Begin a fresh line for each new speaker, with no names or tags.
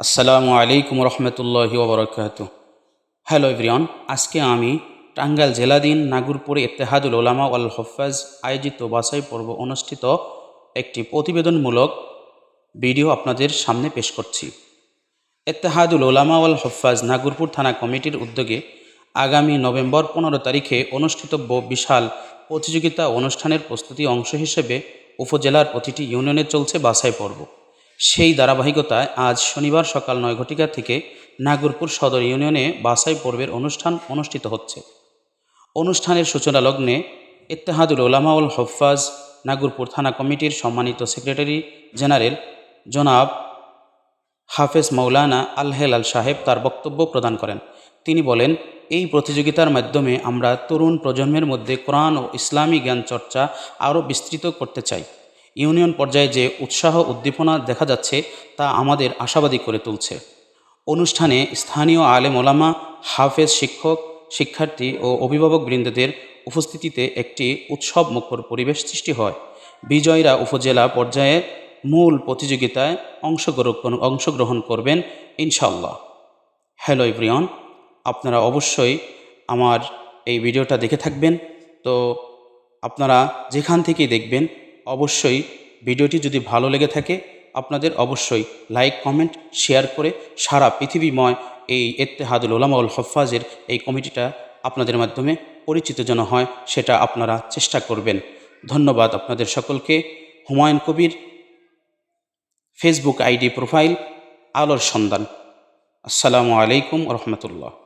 আসসালামু আলাইকুম রহমতুল্লাহি ওবরাকাত। হ্যালো এভরিওয়ান, আজকে আমি টাঙ্গাইল জেলাদিন নাগুরপুরে ইত্তেহাদুল ওলামা ওয়াল হফাজ আয়োজিত বাছাই পর্ব অনুষ্ঠিত একটি প্রতিবেদনমূলক ভিডিও আপনাদের সামনে পেশ করছি। ইত্তেহাদুল ওলামা ওয়াল হফাজ নাগুরপুর থানা কমিটির উদ্যোগে আগামী নভেম্বর পনেরো তারিখে অনুষ্ঠিতব্য বিশাল প্রতিযোগিতা অনুষ্ঠানের প্রস্তুতি অংশ হিসেবে উপজেলার প্রতিটি ইউনিয়নে চলছে বাছাই পর্ব। সেই ধারাবাহিকতায় আজ শনিবার সকাল নয় ঘটিকা থেকে নাগরপুর সদর ইউনিয়নে বাছাই পর্বের অনুষ্ঠান অনুষ্ঠিত হচ্ছে। অনুষ্ঠানের সূচনা লগ্নে ইত্তেহাদুল ওলামাউল হফাজ নাগরপুর থানা কমিটির সম্মানিত সেক্রেটারি জেনারেল জনাব হাফেজ মৌলানা আল হেলাল সাহেব তার বক্তব্য প্রদান করেন। তিনি বলেন, এই প্রতিযোগিতার মাধ্যমে আমরা তরুণ প্রজন্মের মধ্যে কোরআন ও ইসলামী জ্ঞান চর্চা আরও বিস্তৃত করতে চাই। ইউনিয়ন পর্যায়ে যে উৎসাহ উদ্দীপনা দেখা যাচ্ছে তা আমাদের আশাবাদী করে তুলছে। অনুষ্ঠানে স্থানীয় আলেম ওলামা, হাফেজ শিক্ষক, শিক্ষার্থী ও অভিভাবক বৃন্দদের উপস্থিতিতে একটি উৎসব মুখর পরিবেশ সৃষ্টি হয়। বিজয়ীরা উপজেলা পর্যায়ে মূল প্রতিযোগিতায় অংশগ্রহণ অংশগ্রহণ করবেন ইনশাল্লাহ হ্যালো এভরিওয়ান, আপনারা অবশ্যই আমার এই ভিডিওটা দেখে থাকবেন। তো আপনারা যেখান থেকেই দেখবেন অবশ্যই ভিডিওটি যদি ভালো লেগে থাকে, আপনাদের অবশ্যই লাইক কমেন্ট শেয়ার করে সারা পৃথিবীময় এই এত্তেহাদুল ওলামাউল হফাজের এই কমিটিটা আপনাদের মাধ্যমে পরিচিত যেন হয়, সেটা আপনারা চেষ্টা করবেন। ধন্যবাদ আপনাদের সকলকে। Humayun Kabir Facebook ID profile, আলোর সন্ধান। আসসালামু আলাইকুম রহমতুল্লাহ।